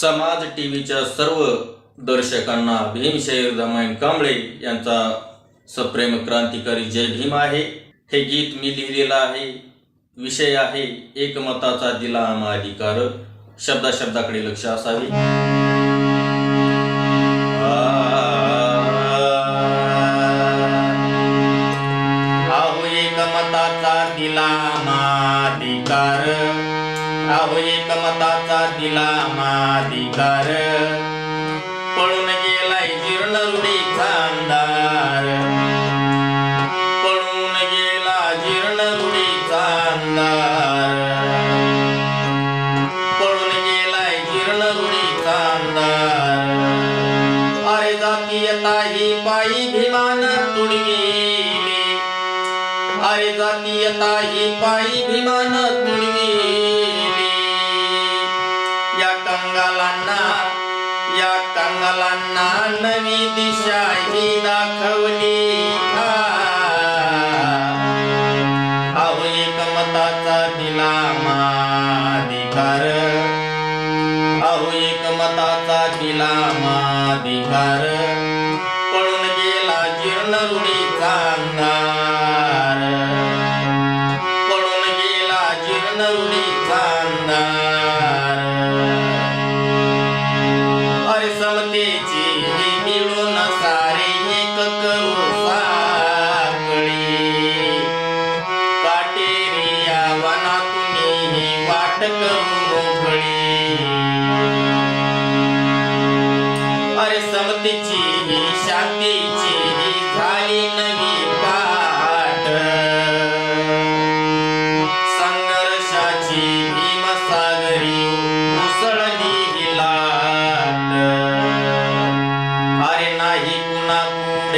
समाज टीव्हीच्या सर्व दर्शकांना भीमशैर रामायण कांबळे यांचा सप्रेम क्रांतिकारी जय भीम आहे. हे गीत मी लिहिलेलं आहे. विषय आहे एकमताचा दिला आम्हा अधिकार. शब्दा शब्दाकडे लक्ष असावे. एकमताचा दिला माधिकार एक मताचा दिला माधिकार. पळून गेलाय जीर्ण रुढीचा अंधार. पळून गेला जीर्ण रुढीचा अंधार. पळून गेलाय जीर्ण रुढीचा अंधार. अरे जातीयता ही पायी भिमान तुडविली अरे जातीयता ही पायी भिमान तुडविली या कंगालांना नवी दिशा ही दाखवली. अहो एकमताचा दिला माधिकार अहो एकमताचा दिला माधिकार पळून गेला जीर्ण रुढीचा अंधार पळून गेला जीर्ण रुढीचा अंधार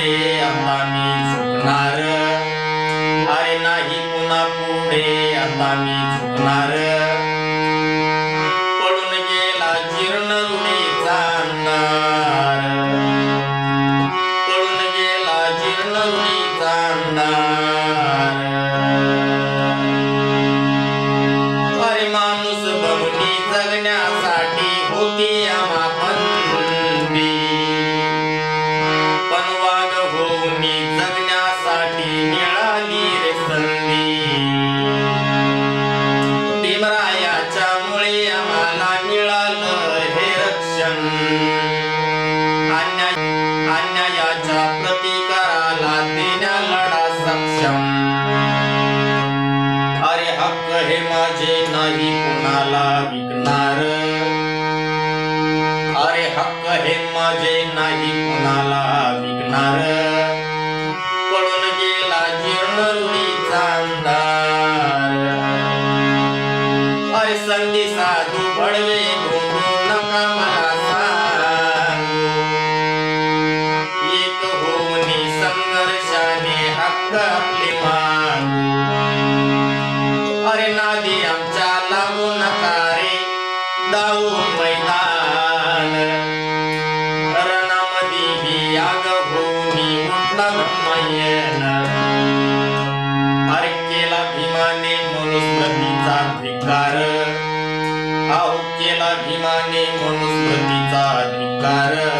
पुढे आता मी झुकणार. अरे नाही पुन्हा पुढे आता मी झुकणार. पडून गेला जीर्ण रुढीचा अंधार पडून गेला जीर्ण रुढीचा अंधार अरे माणूस बघणी जगण्यासाठी होती आम्हा अन्याय अन्यायाच्या प्रतिकाराला देण्या लढा सक्षम। अरे हक्क हे माझे नाही कुणाला विकणार? अरे हक्क हे माझे नाही कुणाला विकणार? पळून गेला जीर्ण अंधार अरे संधी साधू भडवे अरे नादी आमच्या लागू नका रे दाऊ मैदान. रणामध्ये ही आग अरे केला भीमाने मनुस्मृतीचा धिकार आहो केला भीमाने मनुस्मृतीचा धिकार